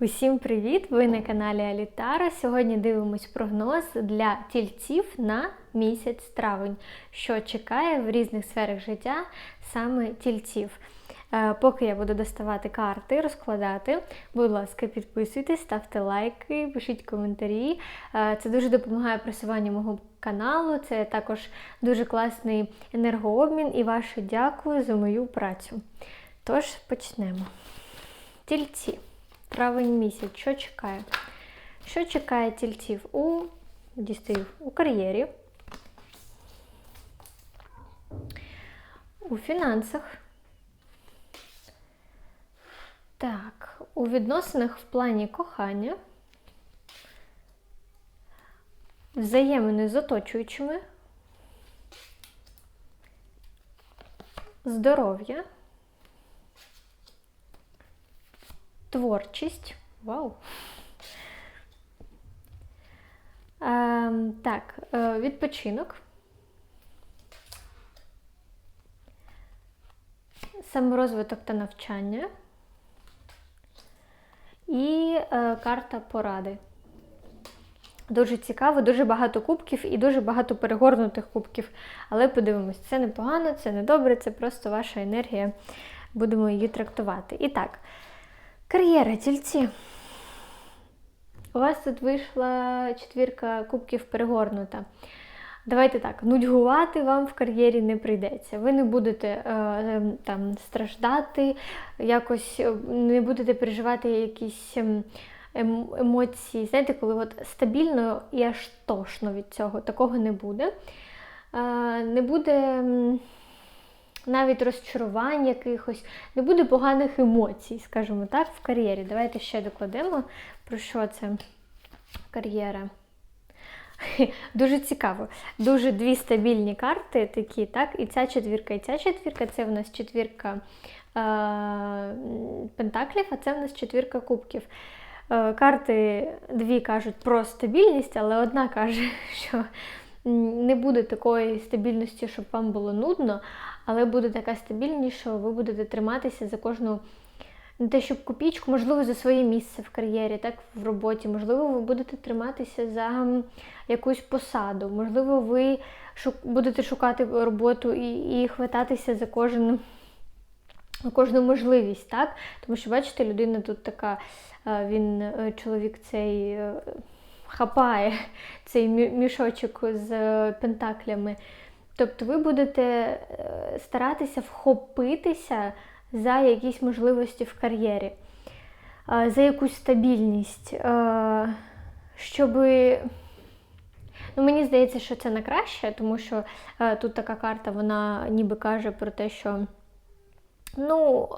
Усім привіт! Ви на каналі Алітара. Сьогодні дивимось прогноз для тільців на місяць травень, що чекає в різних сферах життя саме тільців. Е, Поки я буду доставати карти, розкладати, будь ласка, підписуйтесь, ставте лайки, пишіть коментарі. Е, Це дуже допомагає просуванню мого каналу. Це також дуже класний енергообмін і ваше дякую за мою працю. Тож почнемо. Тільці. Травень місяць. Що чекає? Що чекає тільців у дістаю, у кар'єрі, у фінансах. Так, у відносинах в плані кохання, взаємини з оточуючими, здоров'я. Творчість. Вау. Ем, так, е, відпочинок. Саморозвиток та навчання. І е, карта поради. Дуже цікаво, дуже багато кубків і дуже багато перегорнутих кубків. Але подивимось, це не погано, це не добре, це просто ваша енергія. Будемо її трактувати. І так. Кар'єра, тільці. У вас тут вийшла четвірка кубків перегорнута. Давайте так, нудьгувати вам в кар'єрі не прийдеться. Ви не будете е, там страждати, якось е, не будете переживати якісь ем, емоції. Знаєте, коли от стабільно і аж тошно від цього, такого не буде. Е, не буде навіть розчарувань якихось, не буде поганих емоцій, скажімо так, в кар'єрі. Давайте ще докладемо, про що це кар'єра. Дуже цікаво. Дуже дві стабільні карти такі, так? І ця четвірка, і ця четвірка це в нас четвірка е- пентаклів, а це в нас четвірка кубків. Е карти дві кажуть про стабільність, але одна каже, що не буде такої стабільності, щоб вам було нудно, але буде така стабільність, що ви будете триматися за кожну не те, щоб копійку, можливо, за своє місце в кар'єрі, так, в роботі, можливо, ви будете триматися за якусь посаду, можливо, ви будете шукати роботу і і хвататися за кожен. Кожну можливість, так? Тому що, бачите, людина тут така, він, е, чоловік цей е, хапає цей мішочок з пентаклями. Тобто ви будете е, старатися вхопитися за якісь можливості в кар'єрі, за якусь стабільність, щоб. Ну, Мені здається, що це на краще, тому що тут така карта, вона ніби каже про те, що ну,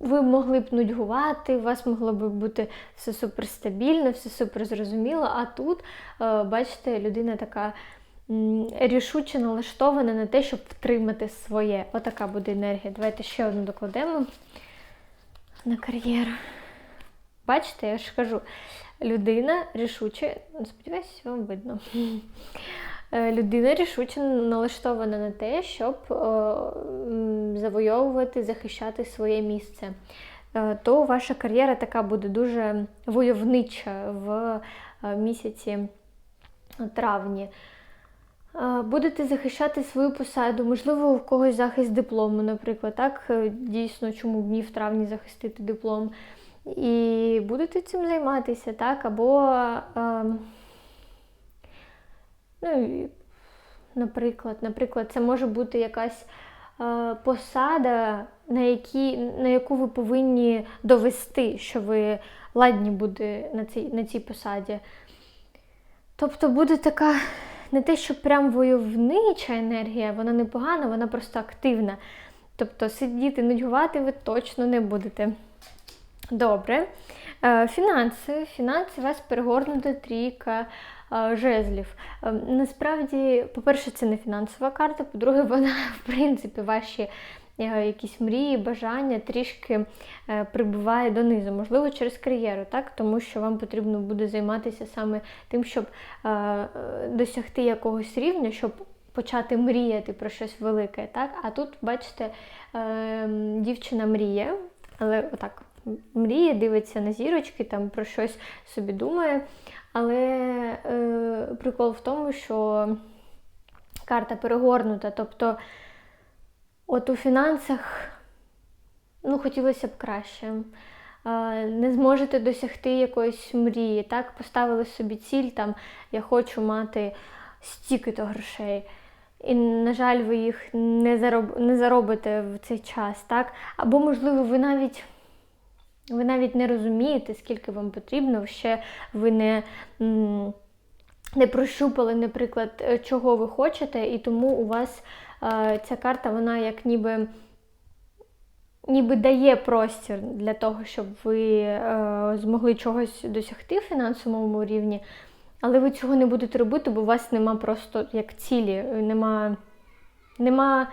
ви могли б нудьгувати, у вас могло б бути все суперстабільно, все супер зрозуміло, а тут, бачите, людина така рішуче налаштована на те, щоб втримати своє. Отака буде енергія. Давайте ще одну докладемо на кар'єру. Бачите, я ж кажу, людина рішуче, сподіваюся, вам видно. Е, людина рішуче налаштована на те, щоб завойовувати, захищати своє місце. Е, то ваша кар'єра така буде дуже войовнича в е, місяці травні. Будете захищати свою посаду, можливо, у когось захист диплому, наприклад, так, е, дійсно, чому б ні в травні захистити диплом. І будете цим займатися, так, або, е, ну, наприклад, наприклад, це може бути якась е, посада, на які, на яку ви повинні довести, що ви ладні буде на цій, на цій посаді. Тобто буде така не те, що прям войовнича енергія, вона не погана, вона просто активна. Тобто сидіти, нудьгувати ви точно не будете. Добре. Е, фінанси. Фінанси вас перегорнута трійка е, жезлів. Е, насправді, по-перше, це не фінансова карта, по-друге, вона, в принципі, ваші якісь мрії, бажання трішки е, прибуває донизу, можливо, через кар'єру, так? тому що вам потрібно буде займатися саме тим, щоб е, досягти якогось рівня, щоб почати мріяти про щось велике. так? А тут, бачите, дівчина мріє, але отак мріє, дивиться на зірочки, там про щось собі думає. Але е, прикол в тому, що карта перегорнута. Тобто, от у фінансах ну, хотілося б краще. Не зможете досягти якоїсь мрії. Так, поставили собі ціль, там я хочу мати стільки-то грошей. І, на жаль, ви їх не зароб... не заробите в цей час, так? Або, можливо, ви навіть ви навіть не розумієте, скільки вам потрібно, ще ви не не прощупали, наприклад, е, чого ви хочете, і тому у вас ця карта, вона як ніби ніби дає простір для того, щоб ви е, змогли чогось досягти в фінансовому рівні, але ви цього не будете робити, бо у вас нема просто як цілі, нема, нема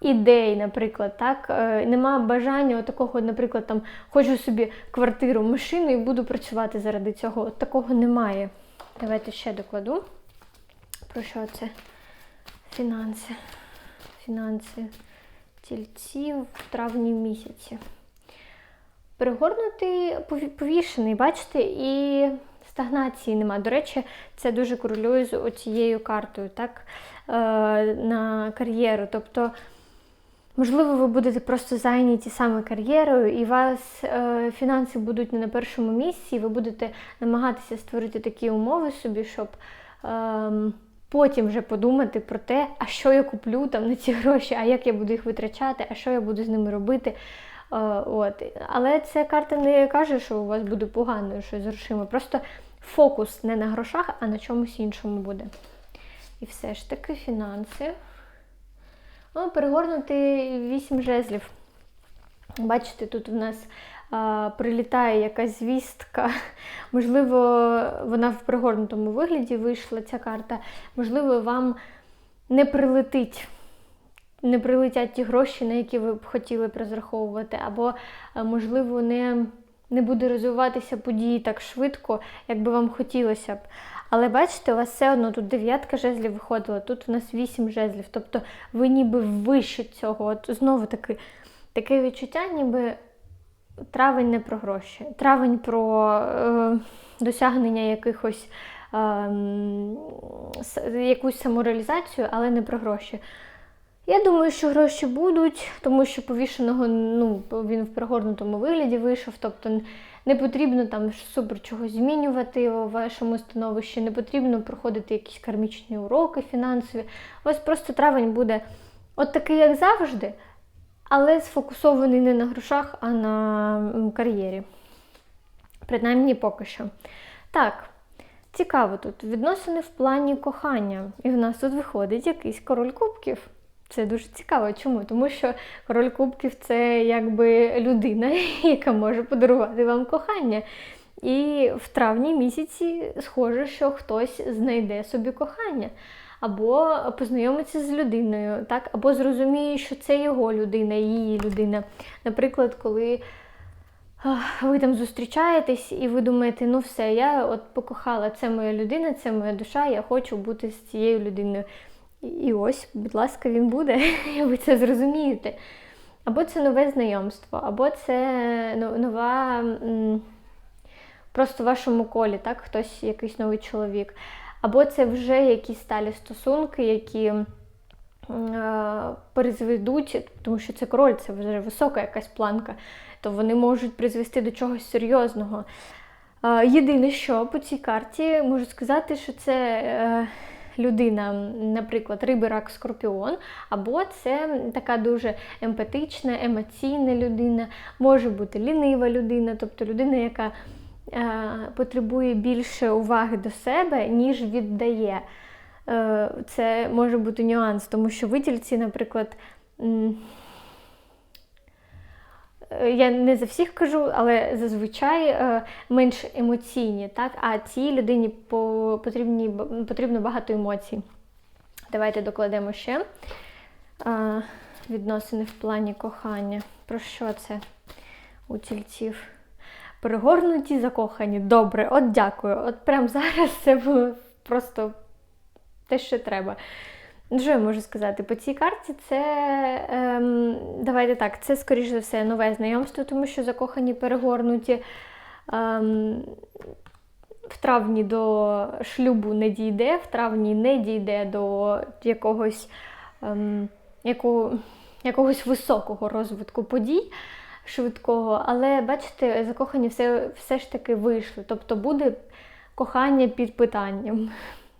ідей, наприклад, так? Е, нема бажання такого, наприклад, там хочу собі квартиру, машину і буду працювати заради цього. От такого немає. Давайте ще докладу. Про що це? Фінанси. Фінанси тільців в травні місяці. Перегорнутий повішений, бачите, і стагнації нема. До речі, це дуже корелює з оцією картою, так, е, на кар'єру. Тобто, можливо, ви будете просто зайняті саме кар'єрою, і вас е, фінанси будуть не на першому місці, і ви будете намагатися створити такі умови собі, щоб. Е, Потім вже подумати про те, а що я куплю там на ці гроші, а як я буду їх витрачати, а що я буду з ними робити. От. Але ця карта не каже, що у вас буде погано щось з. Просто фокус не на грошах, а на чомусь іншому буде. І все ж таки фінанси. О, перегорнути 8 жезлів. Бачите, тут у нас прилітає якась звістка. Можливо, вона в пригорнутому вигляді вийшла ця карта. Можливо, вам не прилетить. Не прилетять ті гроші, на які ви б хотіли б розраховувати, або, можливо, не не буде розвиватися події так швидко, як би вам хотілося б. Але бачите, у вас все одно тут дев'ятка жезлів виходила, тут у нас вісім жезлів. Тобто ви ніби вище цього. От знову таки, таке відчуття, ніби травень не про гроші. Травень про е, досягнення якихось е, якусь самореалізацію, але не про гроші. Я думаю, що гроші будуть, тому що повішеного ну, він в пригорнутому вигляді вийшов. Тобто не потрібно там супер чогось змінювати у вашому становищі, не потрібно проходити якісь кармічні уроки фінансові. Ось просто травень буде от такий, як завжди, але сфокусований не на грошах, а на кар'єрі. Принаймні поки що. Так, цікаво тут. Відносини в плані кохання. І в нас тут виходить якийсь король кубків. Це дуже цікаво. Чому? Тому що король кубків це якби людина, яка може подарувати вам кохання. І в травні місяці схоже, що хтось знайде собі кохання. Або познайомиться з людиною, так? або зрозуміє, що це його людина, її людина. Наприклад, коли ви там зустрічаєтесь і ви думаєте, ну все, я от покохала, це моя людина, це моя душа, я хочу бути з цією людиною. І ось, будь ласка, він буде, і ви це зрозумієте. Або це нове знайомство, або це нова просто в вашому колі, так, хтось якийсь новий чоловік. Або це вже якісь сталі стосунки, які е, призведуть, тому що це король, це вже висока якась планка, то вони можуть призвести до чогось серйозного. Е, єдине, що по цій карті можу сказати, що це. Е, людина, наприклад, риби, рак, скорпіон, або це така дуже емпатична, емоційна людина, може бути лінива людина, тобто людина, яка потребує більше уваги до себе, ніж віддає. Е, це може бути нюанс, тому що видільці, наприклад, Е, я не за всіх кажу, але зазвичай е, менш емоційні, так? а цій людині потрібні, потрібно багато емоцій. Давайте докладемо ще відносини в плані кохання. Про що це у тільців? Перегорнуті, закохані. Добре, от дякую. От прямо зараз це було просто те, що треба. Що я можу сказати? По цій карті це ем, давайте так, це скоріш за все нове знайомство, тому що закохані перегорнуті. Ем, в травні до шлюбу не дійде, в травні не дійде до якогось ем, якого, якогось високого розвитку подій швидкого, але бачите, закохані все, все ж таки вийшли. Тобто буде кохання під питанням.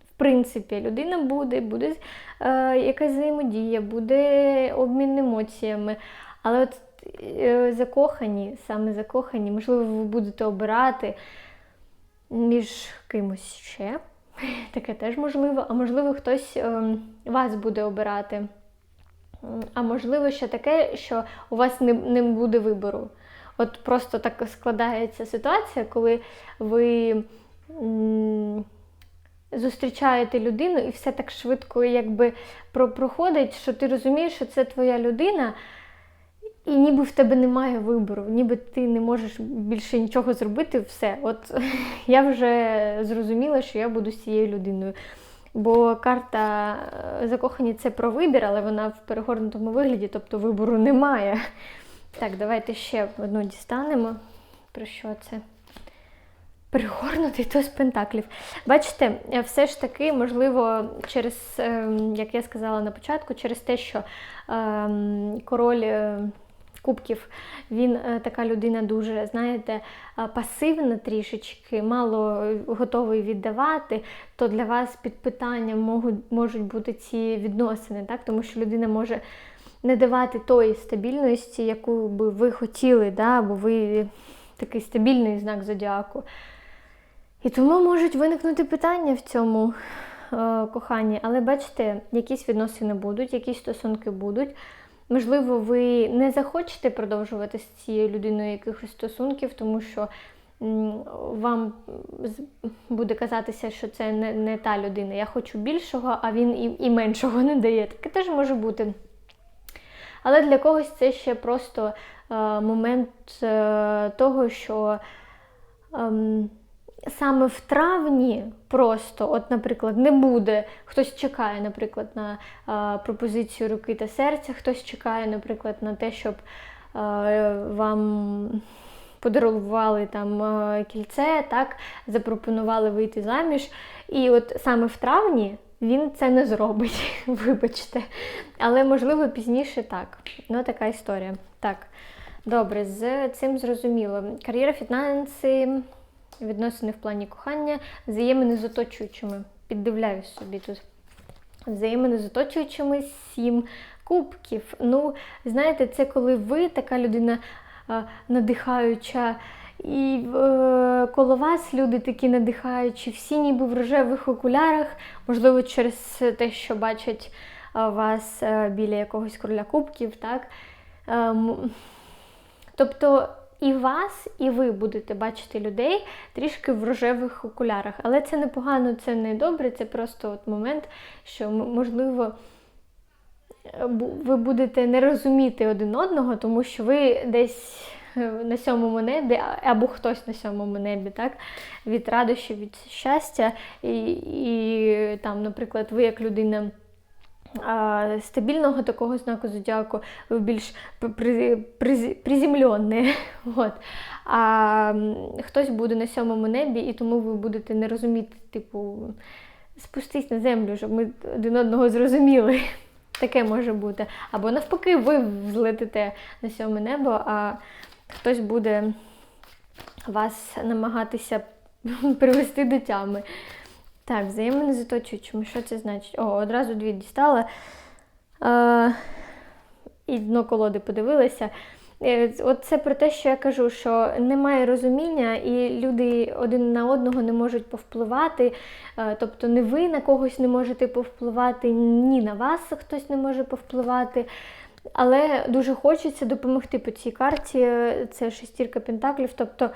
В принципі, людина буде, буде е, якась взаємодія, буде обмін емоціями. Але от е, закохані, саме закохані, можливо, ви будете обирати між кимось ще. Таке теж можливо, а можливо, хтось е, вас буде обирати. А можливо, ще таке, що у вас не, не буде вибору. От просто так складається ситуація, коли ви м, зустрічаєте людину і все так швидко якби проходить, що ти розумієш, що це твоя людина, і ніби в тебе немає вибору, ніби ти не можеш більше нічого зробити, все. От я вже зрозуміла, що я буду з цією людиною. Бо карта е, закохані це про вибір, але вона в перегорнутому вигляді, тобто вибору немає. Так, давайте ще одну дістанемо. Про що це? Перегорнутий то з пентаклів. Бачите, е, все ж таки, можливо, через, ем, як я сказала на початку, через те, що ем, король. Е, кубків. Він е, така людина дуже, знаєте, пасивна трішечки, мало готовий віддавати, то для вас під питанням можуть бути ці відносини, так? тому що людина може не давати тої стабільності, яку би ви хотіли, да? бо ви такий стабільний знак зодіаку. І тому можуть виникнути питання в цьому е, коханні. Але бачите, якісь відносини будуть, якісь стосунки будуть. Можливо, ви не захочете продовжувати з цією людиною якихось стосунків, тому що вам буде казатися, що це не не та людина. Я хочу більшого, а він і, і меншого не дає. Таке теж може бути. Але для когось це ще просто е, момент е, того, що. Е, саме в травні просто, от, наприклад, не буде. Хтось чекає, наприклад, на а, пропозицію руки та серця, хтось чекає, наприклад, на те, щоб а, вам подарували там а, кільце, так, запропонували вийти заміж. І от саме в травні. Він це не зробить, вибачте. Але, можливо, пізніше так. Ну, така історія. Так, добре, з цим зрозуміло. Кар'єра, фінанси, відносини в плані кохання, взаємини з оточуючими. Піддивляюсь собі тут. Взаємини з оточуючими сім кубків. Ну, знаєте, це коли ви така людина надихаюча. І е, коло вас люди такі надихаючі, всі ніби в рожевих окулярах, можливо, через те, що бачать вас е, біля якогось короля кубків. так? Е, тобто і вас, і ви будете бачити людей трішки в рожевих окулярах. Але це не погано, це не добре, це просто от момент, що, можливо, ви будете не розуміти один одного, там що ви десь е, на сьомому небі, або хтось на сьомому небі, так? від радощів, від щастя. І, і там, наприклад, ви як людина стабільного такого знаку зодіаку більш приземлений. От. А хтось буде на сьомому небі, і тому ви будете не розуміти, типу, спустись на землю, щоб ми один одного зрозуміли. Таке може бути. Або навпаки, ви взлетите на сьоме небо, а хтось буде вас намагатися привести до тями. Так, взаємини з оточуючими. Що це значить? О, одразу дві дістала. Е, І дно колоди подивилася. Е, от це про те, що я кажу, що немає розуміння, і люди один на одного не можуть повпливати. Е, тобто не ви на когось не можете повпливати, ні на вас хтось не може повпливати. Але дуже хочеться допомогти по цій карті. Це шестірка пентаклів. тобто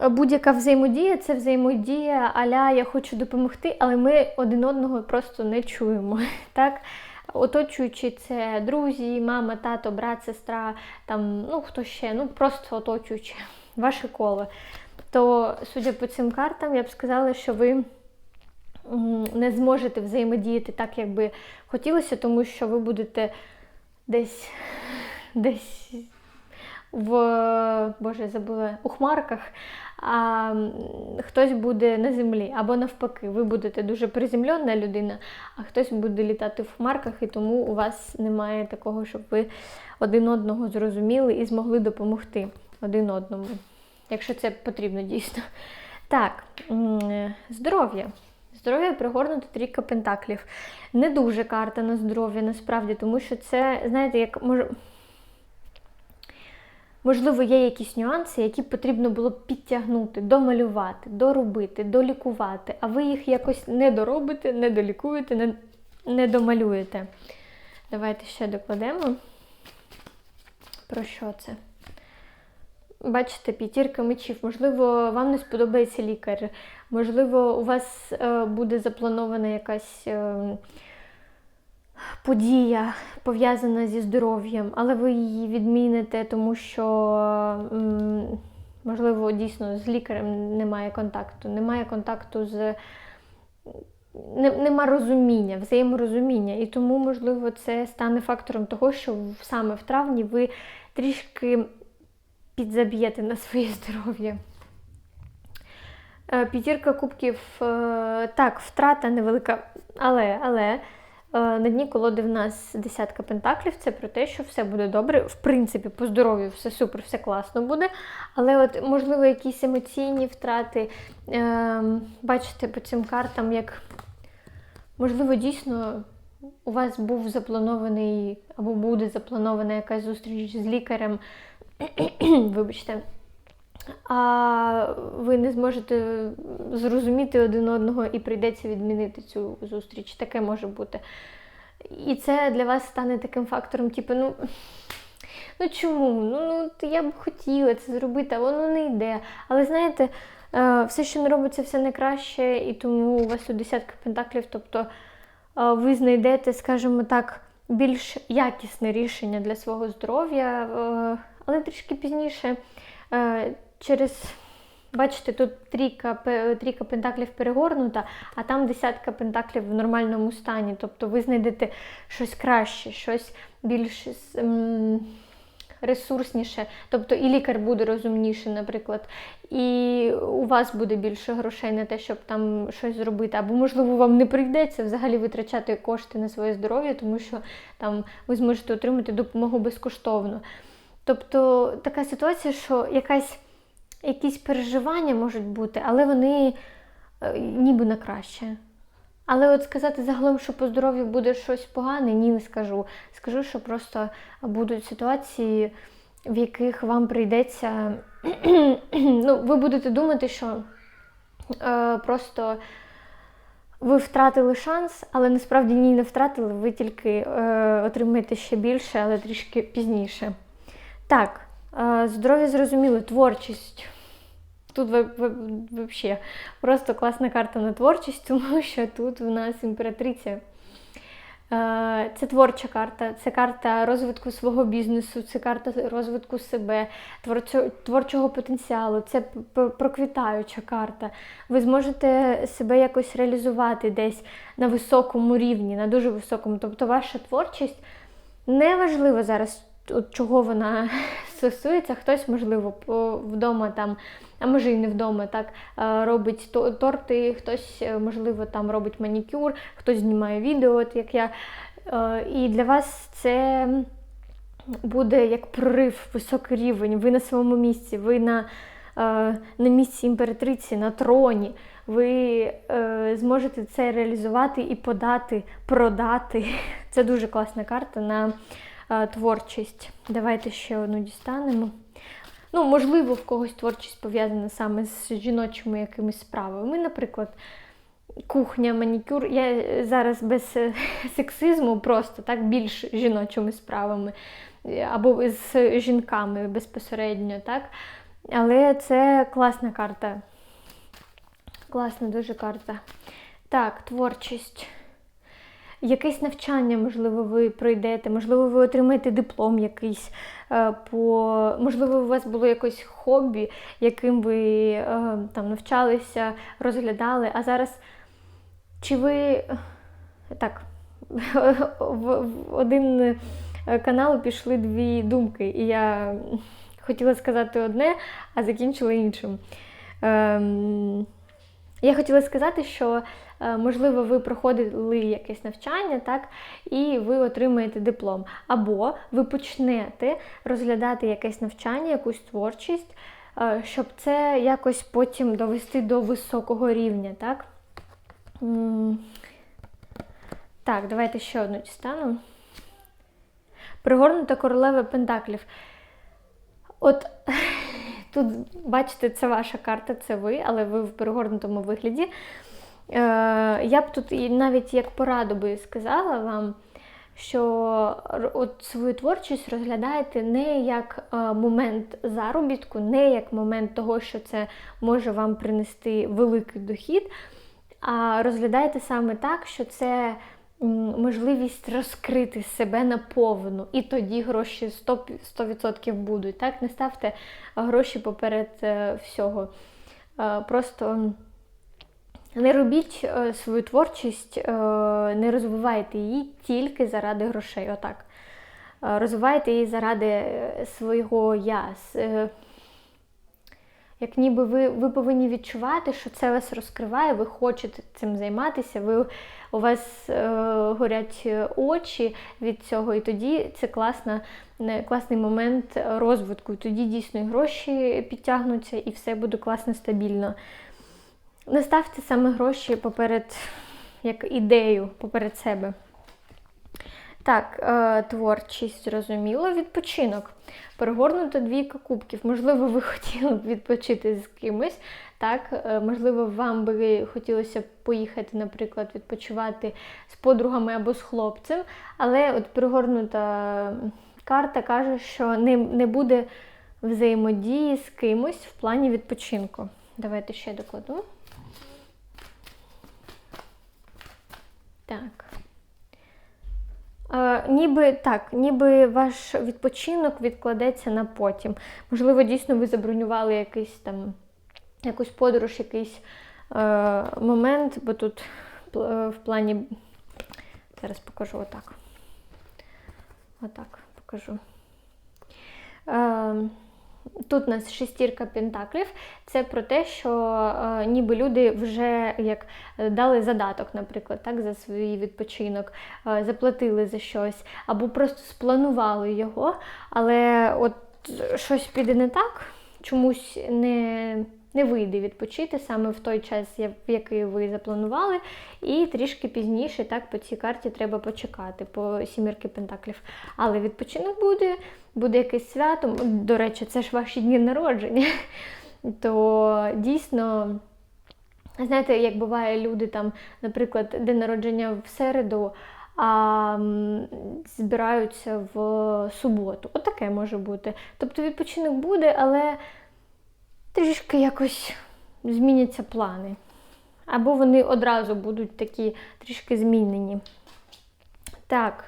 Будь-яка взаємодія це взаємодія, аля я хочу допомогти, але ми один одного просто не чуємо. так? Оточуючи це друзі, мама, тато, брат, сестра, там, ну хто ще, ну просто оточуючи ваше коло. То, судя по цим картам, я б сказала, що ви не зможете взаємодіяти так, як би хотілося, тому що ви будете десь, десь в Боже, забула у хмарках, а хтось буде на землі. Або навпаки, ви будете дуже приземлена людина, а хтось буде літати в хмарках, і тому у вас немає такого, щоб ви один одного зрозуміли і змогли допомогти один одному. Якщо це потрібно дійсно. Так, здоров'я. Здоров'я пригорнуто трійка пентаклів. Не дуже карта на здоров'я насправді, тому що це, знаєте, як може. Можливо, є якісь нюанси, які потрібно було підтягнути, домалювати, доробити, долікувати, а ви їх якось не доробите, не долікуєте, не, не домалюєте. Давайте ще докладемо. Про що це? Бачите, п'ятірка мечів. Можливо, вам не сподобається лікар. Можливо, у вас е, буде запланована якась е, подія пов'язана зі здоров'ям, але ви її відміните, тому що, можливо, дійсно з лікарем немає контакту. Немає контакту з. Нема розуміння, взаєморозуміння. І тому, можливо, це стане фактором того, що саме в травні ви трішки підзаб'єте на своє здоров'я. Е, П'ятірка кубків, е, так, втрата невелика, але, але на дні колоди в нас десятка пентаклів. Це про те, що все буде добре. В принципі, по здоров'ю все супер, все класно буде. Але, от, можливо, якісь емоційні втрати. Е, Бачите по цим картам, як можливо, дійсно у вас був запланований або буде запланована якась зустріч з лікарем. Вибачте. А ви не зможете зрозуміти один одного і прийдеться відмінити цю зустріч. Таке може бути. І це для вас стане таким фактором, типу, ну. Ну чому? Ну, ну я б хотіла це зробити, а воно не йде. Але знаєте, е, все, що не робиться, все найкраще, і тому у вас тут десятка пентаклів, тобто е, ви знайдете, скажімо так, більш якісне рішення для свого здоров'я, е, але трішки пізніше. Через, бачите, тут трійка, трійка пентаклів перегорнута, а там десятка пентаклів в нормальному стані. Тобто ви знайдете щось краще, щось більш ресурсніше. Тобто і лікар буде розумніший, наприклад, і у вас буде більше грошей на те, щоб там щось зробити. Або, можливо, вам не прийдеться взагалі витрачати кошти на своє здоров'я, тому що там ви зможете отримати допомогу безкоштовно. Тобто така ситуація, що якась, якісь переживання можуть бути, але вони е, ніби на краще. Але от сказати загалом, що по здоров'ю буде щось погане, ні, не скажу. Скажу, що просто будуть ситуації, в яких вам прийдеться. ну, ви будете думати, що е, просто ви втратили шанс, але насправді ні, не втратили, ви тільки е, отримаєте ще більше, але трішки пізніше. Так, здоров'я зрозуміло, творчість. Тут взагалі просто класна карта на творчість, тому що тут у нас імператриця. Це творча карта, це карта розвитку свого бізнесу, це карта розвитку себе, творчо- творчого потенціалу, це проквітаюча карта. Ви зможете себе якось реалізувати десь на високому рівні, на дуже високому. Тобто ваша творчість неважливо зараз, от чого вона стосується. Хтось, можливо, вдома там, а може і не вдома, так е, робить торти, хтось, е, можливо, там робить манікюр, хтось знімає відео, от як я. Е, І для вас це буде як прорив, високий рівень. Ви на своєму місці, ви на, на місці імператриці, на троні. Ви зможете це реалізувати і подати, продати. Це дуже класна карта на творчість. Давайте ще одну дістанемо. Ну, можливо, в когось творчість пов'язана саме з жіночими якимись справами. Наприклад, кухня, манікюр. Я е, зараз без е, сексизму, просто так більш жіночими справами е, або з жінками безпосередньо, так? Але це класна карта. Класна дуже карта. Так, творчість. Якесь навчання, можливо, ви пройдете, можливо, ви отримаєте диплом якийсь е, по можливо, у вас було якесь хобі, яким ви е, там навчалися, розглядали, а зараз Чи ви так, в, один канал пішли дві думки, і я хотіла сказати одне, а закінчила іншим. Я хотіла сказати, що, е, можливо, ви проходили якесь навчання, так, і ви отримаєте диплом. Або ви почнете розглядати якесь навчання, якусь творчість, е, щоб це якось потім довести до високого рівня. так. Так, давайте ще одну дістану. Пригорнута королева Пентаклів. От тут, бачите, це ваша карта, це ви, але ви в перегорнутому вигляді. Е, я б тут навіть як пораду би сказала вам, що от свою творчість розглядаєте не як е, момент заробітку, не як момент того, що це може вам принести великий дохід, а розглядаєте саме так, що це можливість розкрити себе наповну, і тоді гроші 100%, 100% будуть. Так? Не ставте гроші поперед е, всього. Е, Просто не робіть е, свою творчість, не розвивайте її тільки заради грошей. Отак. Розвивайте її заради свого я. Е, Як ніби ви, ви повинні відчувати, що це вас розкриває, ви хочете цим займатися, ви, у вас е, горять очі від цього, і тоді це класна, класний момент розвитку. Тоді дійсно і гроші підтягнуться, і все буде класно, стабільно. Не ставте саме гроші поперед як ідею поперед себе. Так, е, творчість зрозуміло, відпочинок. Перегорнута двійка кубків. Можливо, ви хотіли б відпочити з кимось. Так, Е, можливо, вам би хотілося поїхати, наприклад, відпочивати з подругами або з хлопцем, але от перегорнута карта каже, що не, не буде взаємодії з кимось в плані відпочинку. Давайте ще докладу. Так. Е, ніби так, ніби ваш відпочинок відкладеться на потім. Можливо, дійсно ви забронювали якийсь там, якусь подорож, якийсь е, момент, бо тут е, в плані. Зараз покажу отак. Отак покажу. Е, Тут у нас шестірка пентаклів. Це про те, що е, ніби люди вже як дали задаток, наприклад, так, за свій відпочинок, е, заплатили за щось, або просто спланували його, але от щось піде не так, чомусь не, не вийде відпочити саме в той час, в який ви запланували, і трішки пізніше, так, по цій карті треба почекати, по сімірки пентаклів. Але відпочинок буде, буде якесь свято. До речі, це ж ваші дні народження. То дійсно. Знаєте, як буває, люди там, наприклад, день народження в середу, а збираються в суботу. Отаке може бути. Тобто відпочинок буде, але трішки якось зміняться плани. Або вони одразу будуть такі трішки змінені. Так,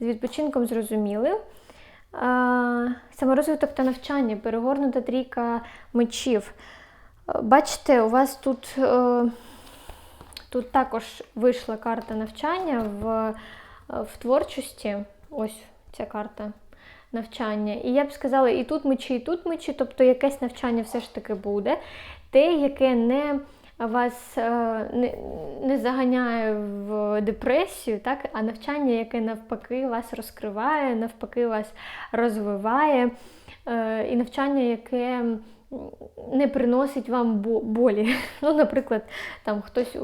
з відпочинком зрозуміли. Саморозвиток та навчання, перегорнута трійка мечів. Бачите, у вас тут, е, тут також вийшла карта навчання в, е, в творчості. Ось ця карта навчання. І я б сказала, і тут мечі, і тут мечі, тобто якесь навчання все ж таки буде. Те, яке не вас е, не, не заганяє в депресію, так? а навчання, яке навпаки вас розкриває, навпаки вас розвиває, е, і навчання, яке не приносить вам болі. Ну, наприклад, там хтось е,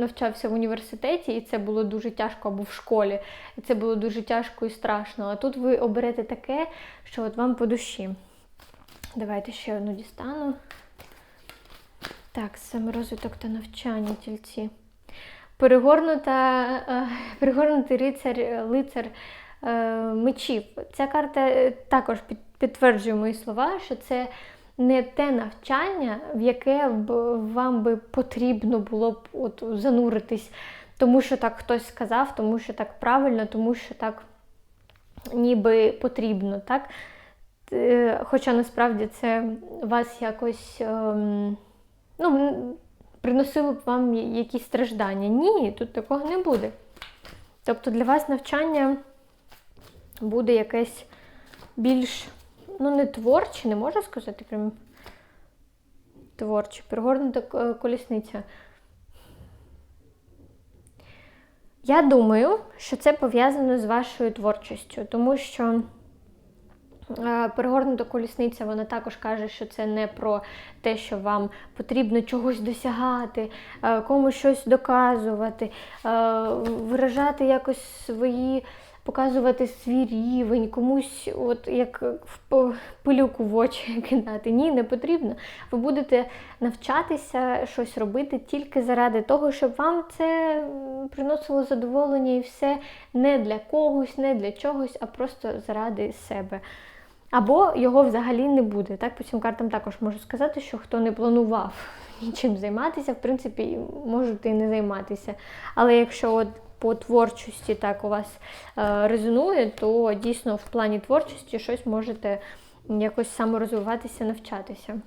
навчався в університеті, і це було дуже тяжко, або в школі, і це було дуже тяжко і страшно. А тут ви оберете таке, що от вам по душі. Давайте ще одну дістану. Так, саморозвиток та навчання тільці. Перегорнута, е, перегорнутий рицар, лицар е, мечів. Ця карта також підтверджує мої слова, що це не те навчання, в яке б вам би потрібно було б от, зануритись, тому що так хтось сказав, тому що так правильно, тому що так ніби потрібно. так? Е, Хоча насправді це вас якось. ем, ну, приносило б вам якісь страждання. Ні, тут такого не буде. Тобто для вас навчання буде якесь більш, ну, не творче, не можу сказати, прям творче, перегорнута е, колісниця. Я думаю, що це пов'язано з вашою творчістю, тому що е, перегорнута колісниця, вона також каже, що це не про те, що вам потрібно чогось досягати, е, комусь щось доказувати, виражати якось свої, показувати свій рівень, комусь, от як в пилюку в очі кидати. Ні, не потрібно. Ви будете навчатися щось робити тільки заради того, щоб вам це приносило задоволення і все не для когось, не для чогось, а просто заради себе. Або його взагалі не буде. Так, по цим картам також можу сказати, що хто не планував нічим займатися, в принципі, можете і не займатися. Але якщо от по творчості так у вас е, резонує, то дійсно в плані творчості щось можете якось саморозвиватися, навчатися.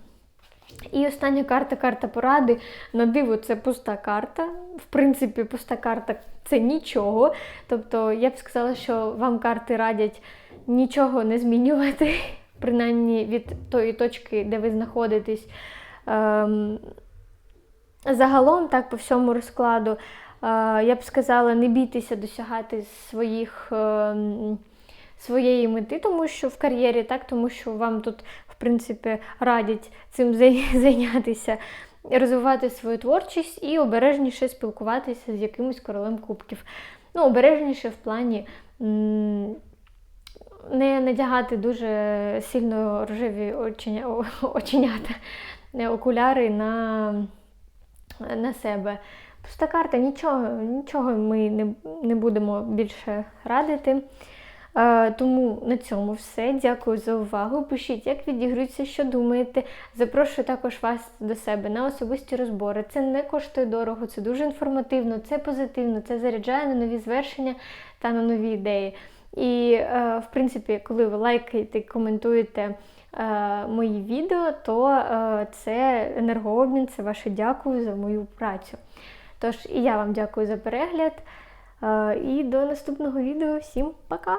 І остання карта карта поради. На диво, це пуста карта. В принципі, пуста карта це нічого. Тобто, я б сказала, що вам карти радять нічого не змінювати, принаймні від тої точки, де ви знаходитесь. Ем, загалом, так, по всьому розкладу, я б сказала, не бійтеся досягати своїх. ем, Своєї мети, тому що в кар'єрі, так, тому що вам тут, в принципі, радять цим зайнятися, розвивати свою творчість і обережніше спілкуватися з якимось королем кубків. Ну, обережніше в плані не надягати дуже сильно рожеві оченя, оченята, е, окуляри на, на себе. Пуста карта, нічого, нічого ми не, не будемо більше радити. Е, Тому на цьому все. Дякую за увагу. Пишіть, як відігрується, що думаєте. Запрошую також вас до себе на особисті розбори. Це не коштує дорого, це дуже інформативно, це позитивно, це заряджає на нові звершення та на нові ідеї. І, е, в принципі, коли ви лайкаєте, коментуєте е, мої відео, то це енергообмін, це ваше дякую за мою працю. Тож і я вам дякую за перегляд. Е, І до наступного відео. Всім пока!